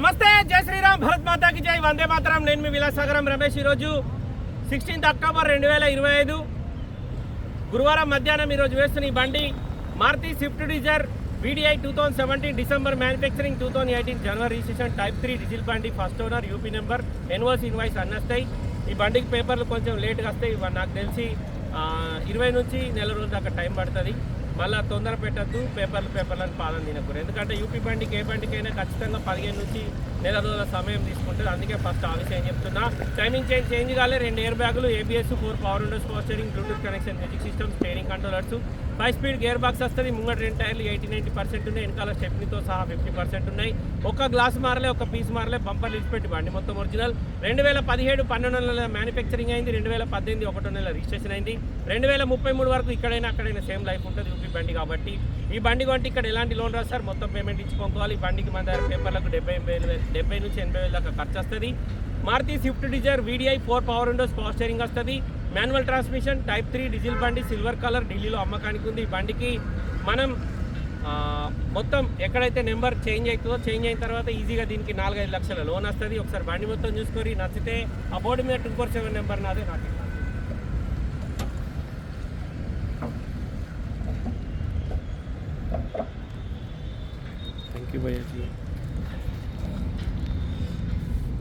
నమస్తే జై శ్రీరామ్ భరత్ మాతాకి జై. వందే మాతరం. నేను మీ విలాసాగరం రమేష్ ఈరోజు సిక్స్టీన్త్ అక్టోబర్ రెండు వేల ఇరవై ఐదు. గురువారం మధ్యాహ్నం ఈరోజు వేస్తున్న ఈ బండి Maruti Swift Dzire VDI two thousand seventeen December manufacturing two thousand eighteen జనవరి రిజిస్ట్రేషన్ టైప్ త్రీ డీజిల్ బండి first owner UP number NOC invoice అన్నస్తాయి. ఈ బండికి పేపర్లు కొంచెం లేట్గా వస్తాయి నాకు తెలిసి ఇరవై నుంచి నెల రోజుల దాకా టైం పడుతుంది. మళ్ళీ తొందర పెట్టద్దు పేపర్లు పేపర్లను పాలన తినకూడదు. ఎందుకంటే యూపీ బండికి ఏ బండికైనా ఖచ్చితంగా పదిహేను నుంచి నెల రోజుల సమయం తీసుకుంటుంది. అందుకే ఫస్ట్ ఆఫీస్ ఏం చెప్తున్నా టైమింగ్ చేంజ్ చేంజ్ కాలే. రెండు ఎయిర్ బ్యాగులు ABS four power windows four steering Bluetooth connection music system steering controllers five speed gear box వస్తుంది. ముంగట రెండు టైర్లు ఎయిటీ నైంటీ పర్సెంట్ ఉన్నాయి. వెనకాల స్టెప్నీతో సహా ఫిఫ్టీ పర్సెంట్ ఉన్నాయి. ఒక గ్లాస్ మారలే ఒక పీస్ మారలే బంపర్ పెట్టి బండి మొత్తం ఒరిజినల్. రెండు వేల పదిహేడు పన్నెండు నెలల మ్యానుఫ్యాక్చరింగ్ అయింది. రెండు వేల పద్దెనిమిది ఒకటో నెల రిజిస్ట్రేషన్ అయింది. రెండు వేల ముప్పై మూడు వరకు ఇక్కడైనా అక్కడైనా సేమ్ లైఫ్ ఉంటుంది యూపీ బండి కాబట్టి. ఈ బండి కొంటే ఇక్కడ ఎలాంటి లోన్ రాదు సార్. మొత్తం పేమెంట్ ఇచ్చుకోవాలి ఈ బండికి మన దగ్గర పేపర్లకు డెబ్బై వేలు డెబ్బై నుంచి ఎనభై వేల దాకా ఖర్చు వస్తుంది. Maruti Swift Dzire VDI four power windows power steering వస్తుంది. Manual transmission type three diesel బండి సిల్వర్ కలర్ ఢిల్లీలో అమ్మకానికి ఉంది ఈ బండికి మనం మొత్తం ఎక్కడైతే నెంబర్ చేంజ్ అవుతుందో చేంజ్ అయిన తర్వాత ఈజీగా దీనికి నాలుగైదు లక్షల లోన్ వస్తుంది. ఒకసారి బండి మొత్తం చూసుకొని నచ్చితే ఆ బోర్డు మీద టూ ఫోర్ సెవెన్ నెంబర్ నాదే నాకు థ్యాంక్ యూ భయ్యాజీ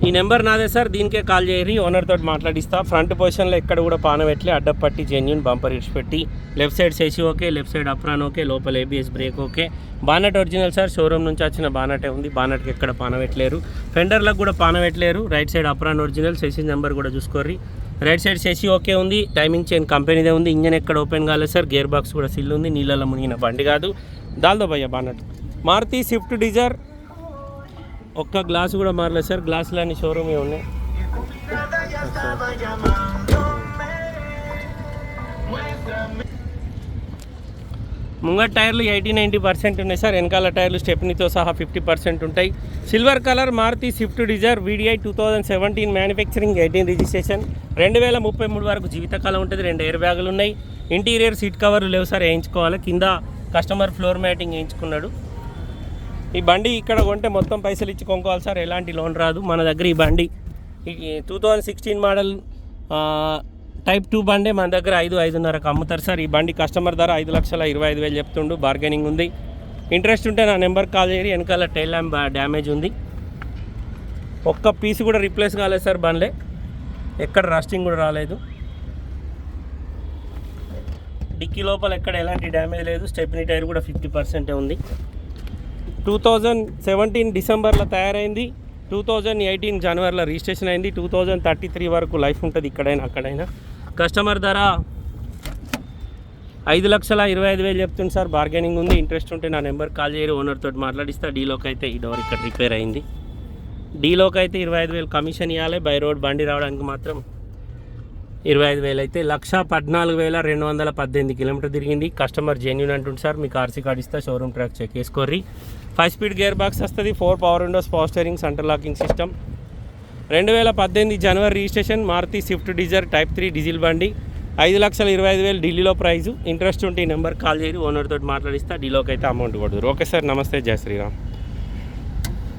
ఈ నెంబర్ నాదే సార్ దీనికే కాల్ చేయరి ఓనర్ తోటి మాట్లాడిస్తా. ఫ్రంట్ పొజిషన్లో ఎక్కడ కూడా పాన పెట్టి అడ్డపట్టి జెన్యున్ బంపర్ ఇడిచిపెట్టి లెఫ్ట్ సైడ్ సేసి okay left side apron okay లోపల ABS brake okay. Bonnet original sir showroom నుంచి వచ్చిన బానటే ఉంది. బానట్కి ఎక్కడ పాన పెట్టలేరు. ఫెండర్లకు కూడా పాన పెట్టలేరు. రైట్ సైడ్ అప్రాన్ ఒరిజినల్ సేసి నెంబర్ కూడా చూసుకోర్రి. రైట్ సైడ్ సేసి ఓకే ఉంది. టైమింగ్ చైన్ కంపెనీదే ఉంది. ఇంజన్ ఎక్కడ ఓపెన్ కాలేదు సార్. గేర్ బాక్స్ కూడా సిల్ ఉంది. నీళ్ళలో మునిగిన బండి కాదు. దాల్దో భయ్య బానట్. మారుతి స్విఫ్ట్ డిజైర్ ఒక్క గ్లాస్ కూడా మారలేదు సార్. గ్లాసులు అన్ని షోరూమే ఉన్నాయి. ముంగట టైర్లు ఎయిటీ నైంటీ పర్సెంట్ ఉన్నాయి సార్. వెనకాల టైర్లు స్టెప్నీతో సహా ఫిఫ్టీ పర్సెంట్ ఉంటాయి. Silver colour Maruti Swift Dzire VDI two thousand seventeen manufacturing eighteen registration రెండు వేల ముప్పై మూడు వరకు జీవితకాలం ఉంటుంది. రెండు ఎయిర్ బ్యాగులు ఉన్నాయి. ఇంటీరియర్ సీట్ కవర్లు లేవు సార్. వేయించుకోవాలి. కింద కస్టమర్ ఫ్లోర్ మ్యాటింగ్ వేయించుకున్నాడు. ఈ బండి ఇక్కడ కొంటే మొత్తం పైసలు ఇచ్చి కొనుక్కోవాలి సార్. ఎలాంటి లోన్ రాదు. మన దగ్గర ఈ బండి. Two thousand sixteen model type two బండే మన దగ్గర ఐదు ఐదున్నరకు అమ్ముతారు సార్. ఈ బండి కస్టమర్ ధర ఐదు లక్షల ఇరవై ఐదు వేలు చెప్తుండు. బార్గెనింగ్ ఉంది. ఇంట్రెస్ట్ ఉంటే నా నెంబర్ కాల్ చేయరి వెనకాల టైల్ ల్యాంప్ డ్యామేజ్ ఉంది. ఒక్క పీస్ కూడా రిప్లేస్ కాలేదు సార్ బండ్లే. ఎక్కడ రస్టింగ్ కూడా రాలేదు. డిక్కీ లోపల ఎక్కడ ఎలాంటి డ్యామేజ్ లేదు. స్టెప్నీ టైర్ కూడా ఫిఫ్టీ పర్సెంటే ఉంది. టూ థౌజండ్ సెవెంటీన్ డిసెంబర్లో తయారైంది టూ థౌజండ్ ఎయిటీన్ జనవరిలో రిజిస్ట్రేషన్ అయింది టూ థౌజండ్ థర్టీ త్రీ వరకు లైఫ్ ఉంటుంది ఇక్కడైనా అక్కడైనా. కస్టమర్ ధర ఐదు లక్షల ఇరవై ఐదు వేలు చెప్తుంది సార్ బార్గెనింగ్ ఉంది ఇంట్రెస్ట్ ఉంటే నా నెంబర్ కాల్ చేయరు ఓనర్ తోటి మాట్లాడిస్తా డీలోకి అయితే ఈ డోర్ ఇక్కడ రిపేర్ అయింది. డీలోకి అయితే ఇరవై ఐదు వేలు కమిషన్ ఇవ్వాలి బై రోడ్ బండి రావడానికి మాత్రం ఇరవై ఐదు వేలు అయితే లక్ష పద్నాలుగు వేల రెండు వందల పద్దెనిమిది కిలోమీటర్ తిరిగింది. కస్టమర్ జెన్యున్ అంటుంది సార్ మీకు ఆర్సీ కార్డ్ ఇస్తే షోరూమ్ ట్రాక్ చెక్ చేసుకోర్రి. ఫైవ్ స్పీడ్ గేర్ బాక్స్ వస్తుంది four power windows power steering centre locking system. రెండు వేల పద్దెనిమిది జనవరి registration Maruti Swift Dzire type three diesel బండి. ఐదు లక్షల ఇరవై ఐదు వేలు ఢిల్లీలో ప్రైజు. ఇంట్రెస్ట్ ఉంటే ఈ నెంబర్ కాల్ చేయరు ఓనర్ తోటి మాట్లాడిస్తా డీలోకి అయితే అమౌంట్ కొడతారు ఓకే సార్ నమస్తే జయ శ్రీరామ్.